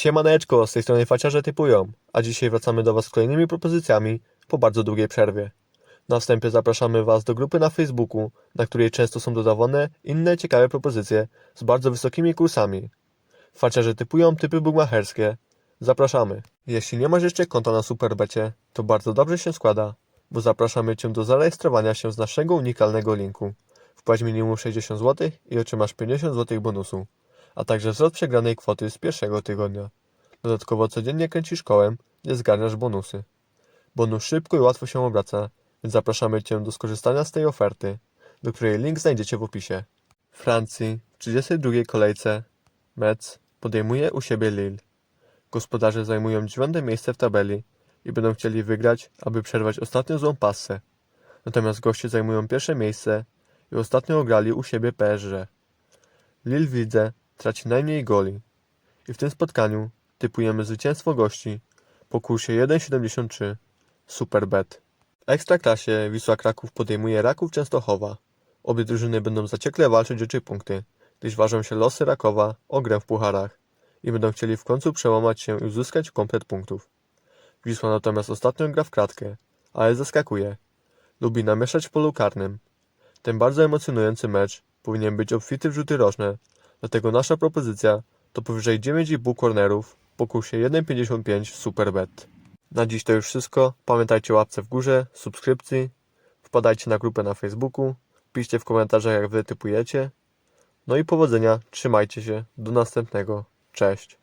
Siemaneczko, z tej strony Faciarze Typują, a dzisiaj wracamy do Was z kolejnymi propozycjami po bardzo długiej przerwie. Na wstępie zapraszamy Was do grupy na Facebooku, na której często są dodawane inne ciekawe propozycje z bardzo wysokimi kursami. Faciarze typują typy bugmacherskie. Zapraszamy. Jeśli nie masz jeszcze konta na Superbecie, to bardzo dobrze się składa, bo zapraszamy Cię do zarejestrowania się z naszego unikalnego linku. Wpłać minimum 60 zł i otrzymasz 50 zł bonusu, a także zwrot przegranej kwoty z pierwszego tygodnia. Dodatkowo codziennie kręcisz kołem, gdzie zgarniasz bonusy. Bonus szybko i łatwo się obraca, więc zapraszamy Cię do skorzystania z tej oferty, do której link znajdziecie w opisie. Francji, w 32 kolejce, Metz podejmuje u siebie Lille. Gospodarze zajmują dziewiąte miejsce w tabeli i będą chcieli wygrać, aby przerwać ostatnią złą passę. Natomiast goście zajmują pierwsze miejsce i ostatnio ograli u siebie PSG. Lille w lidze traci najmniej goli i w tym spotkaniu typujemy zwycięstwo gości po kursie 1,73 Superbet. W Ekstraklasie Wisła Kraków podejmuje Raków Częstochowa. Obie drużyny będą zaciekle walczyć o trzy punkty, gdyż ważą się losy Rakowa o grę w pucharach i będą chcieli w końcu przełamać się i uzyskać komplet punktów. Wisła natomiast ostatnio gra w kratkę, ale zaskakuje. Lubi namieszać w polu karnym. Ten bardzo emocjonujący mecz powinien być obfity w rzuty rożne, dlatego nasza propozycja to powyżej 9,5 cornerów po kursie 1,55 Superbet. Na dziś to już wszystko. Pamiętajcie o łapce w górze, subskrypcji, wpadajcie na grupę na Facebooku, piszcie w komentarzach jak wy typujecie. No i powodzenia, trzymajcie się, do następnego, cześć.